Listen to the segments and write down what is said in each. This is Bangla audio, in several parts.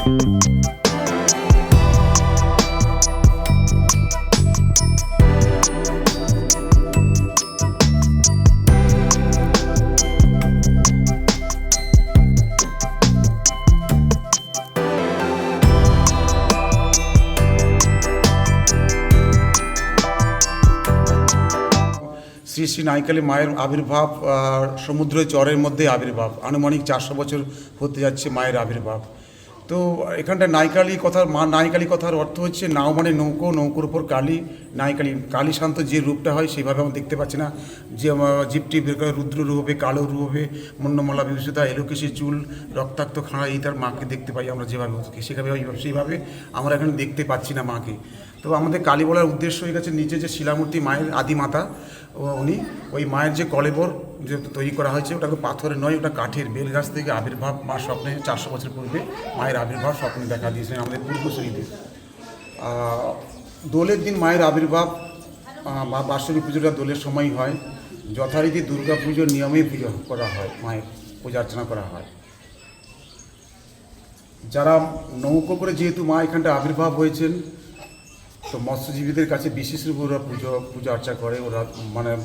শ্রী শ্রী নাইকালী মায়ের আবির্ভাব সমুদ্রের চরের মধ্যে আবির্ভাব। আনুমানিক চারশো বছর হতে যাচ্ছে মায়ের আবির্ভাব। তো এখানটা নাইকালি কথার মা নাইকালি কথার অর্থ হচ্ছে নাও মানে নৌকো, নৌকোর উপর কালী। নাইকালী কালী শান্ত যে রূপটা হয় সেভাবে আমরা দেখতে পাচ্ছি না। যে জীবটি বের করে রুদ্র রূপে কালো রূপে মন্নমলা বিভূষিতা এলোকেশি চুল রক্তাক্ত খাঁড়া এই তার মাকে দেখতে পাই আমরা যেভাবে সেভাবে সেইভাবে আমরা এখানে দেখতে পাচ্ছি না মাকে। তো আমাদের কালী বলার উদ্দেশ্য হয়ে গেছে নিচে যে শিলামূর্তি মায়ের আদি মাতা ও উনি ওই মায়ের যে কলেবর যে তৈরি করা হয়েছে ওটা পাথরের নয় ওটা কাঠের বেল গাছ থেকে আবির্ভাব মা স্বপ্নে চারশো বছর পূর্বে মায়ের আবির্ভাব স্বপ্নে দেখা দিয়েছেন আমাদের পূর্বসূরীদের। আহ, দোলের দিন মায়ের আবির্ভাব বা বার্ষিক পুজোটা দোলের সময় হয়। যথারীতি দুর্গা পুজোর নিয়মেই পুজো করা হয়, মায়ের পূজা অর্চনা করা হয়। যারা নৌকো করে, যেহেতু মা এখানটা আবির্ভাব হয়েছেন তো মৎস্যজীবীদের কাছে বিশেষ রূপে ওরা পুজো, পূজা অর্চা করে। ওরা মানে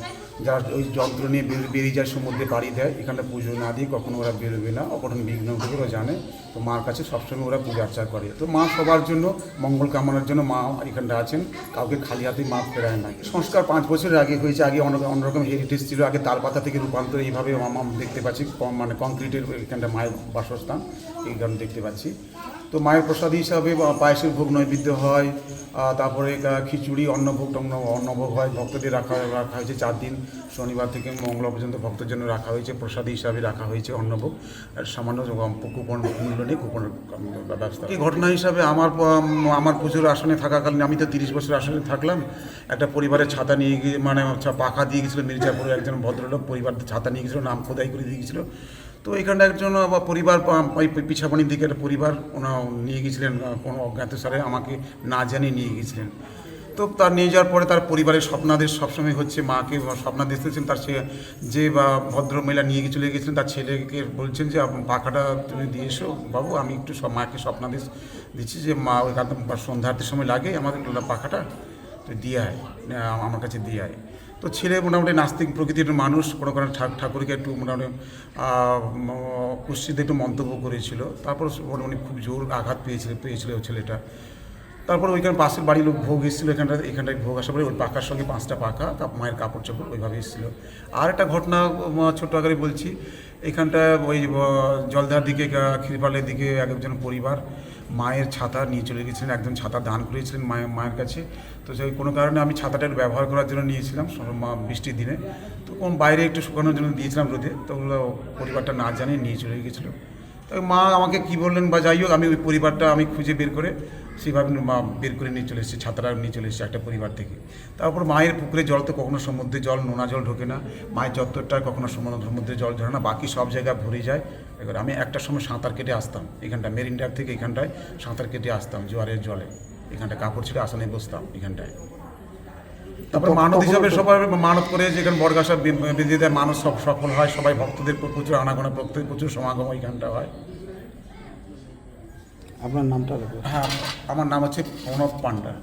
যারা ওই যন্ত্র নিয়ে বের- বেরিয়ে যায় সমুদ্রে পাড়ি দেয়, এখানে পুজো না দিয়ে কখনো ওরা বেরোবে না, অঘটন বিঘ্ন ঘটবে ওরা জানে। তো মার কাছে সবসময় ওরা পূজা অর্চা করে। তো মা সবার জন্য, মঙ্গল কামনার জন্য মা এখানটা আছেন। কাউকে খালি হাতে মা ফেরায় না। সংস্কার পাঁচ বছরের আগে হয়েছে, আগে অন্য অন্যরকম হেরিটেজ ছিল, আগে তালপাতা থেকে রূপান্তর, এইভাবে দেখতে পাচ্ছি মানে কংক্রিটের এখানটা মায়ের বাসস্থান, এই এইখানে দেখতে পাচ্ছি। তো মায়ের প্রসাদ হিসাবে পায়েসের ভোগ নৈবেদ্য হয় তারপরে খিচুড়ি অন্নভোগ টন্ন অন্নভোগ হয় ভক্তদের রাখা রাখা হয়েছে চার দিন। শনিবার থেকে মঙ্গলবার পর্যন্ত ভক্তের জন্য রাখা হয়েছে প্রসাদ হিসাবে রাখা হয়েছে অন্নভোগ। আর সামান্য কুপন মূল্য নিয়ে কুপনের ব্যবস্থা এই ঘটনা হিসাবে আমার আমার পুজোর আসনে থাকাকালীন আমি তো তিরিশ বছর আসনে থাকলাম। একটা পরিবারের ছাতা নিয়ে গিয়ে মানে পাখা দিয়ে গেছিল মির্জাপুরের একজন ভদ্রলোক পরিবার ছাতা নিয়ে গেছিল নাম খোদাই করে দিয়ে গেছিল তো এখানটা একজন পরিবার পিছাপানির দিকে একটা পরিবার ওনা নিয়ে গেছিলেন কোনো অজ্ঞাত স্যারে আমাকে না জানিয়ে নিয়ে গেছিলেন তো তার নিয়ে যাওয়ার পরে তার পরিবারের স্বপ্নাদেশ সবসময় হচ্ছে মাকে স্বপ্নাদেশ দিয়েছেন তার সে, যে, বা ভদ্র মহিলা নিয়ে গিয়ে চলে গেছিলেন তার ছেলেকে বলছেন যে পাখাটা তুমি দিয়ে এসো বাবু, আমি একটু সব মাকে স্বপ্নাদেশ দিচ্ছি যে, মা সন্ধ্যার্থের সময় লাগে আমাদের পাখাটা তো দিয়ে আয় আমার কাছে দিয়ে আয়। তো ছেলে মোটামুটি নাস্তিক প্রকৃতির মানুষ কোনো কোনো ঠাক- ঠাকুরকে একটু মোটামুটি ম- একটু মন্তব্য করেছিল। তারপর মোটামুটি খুব জোর আঘাত পেয়েছিল পেয়েছিল ছেলেটা। তারপর ওইখানে পাশের বাড়ির লোক ভোগ এসেছিল এখানটা এখানটায় ভোগ আসার পরে ওই পাকার সঙ্গে পাঁচটা পাকা মায়ের কাপড় চাপড় ওইভাবে এসেছিল। আর একটা ঘটনা ছোট্ট আকারে বলছি। এখানটায় ওই জলদার দিকে খিরপালের দিকে একজন পরিবার মায়ের ছাতা নিয়ে চলে গেছিলেন, একজন ছাতা দান করেছিলেন মায়ের মায়ের কাছে। তো সেই, কোনো কারণে আমি ছাতাটা ব্যবহার করার জন্য নিয়েছিলাম মা- বৃষ্টির দিনে। তো কোন বাইরে একটু শুকানোর জন্য দিয়েছিলাম রোদে, তো ওগুলো পরিবারটা না জানিয়ে নিয়ে চলে গেছিল। তবে মা আমাকে কি বললেন বা যাই হোক, আমি ওই পরিবারটা আমি খুঁজে বের করে সেভাবে মা বের করে নিয়ে চলে এসেছি ছাত্রা নিয়ে চলে এসেছি একটা পরিবার থেকে। তারপর মায়ের পুকুরে জল তো কখনো সমুদ্রে জল, নোনা জল ঢোকে না। মায়ের চত্বরটা কখনো সমুদ্র জল ধরে না, বাকি সব জায়গায় ভরে যায়। এবার আমি একটা সময় সাঁতার কেটে আসতাম এখানটা মেরিন ড্রাইভ থেকে এখানটায় সাঁতার কেটে আসতাম জোয়ারের জলে। এখানটা কাপড় ছেড়ে আসনে বসতাম এখানটায়। তারপর মানত হিসাবে সবাই মানত করে যেখানে বরগাছা বেঁধে দেয় মানুষ সব সফল হয় সবাই ভক্তদের প্রচুর আনাগোনা ভক্তদের প্রচুর সমাগম এখানটা হয়। আপনার নামটা হ্যাঁ আমার নাম হচ্ছে প্রণব পান্ডা।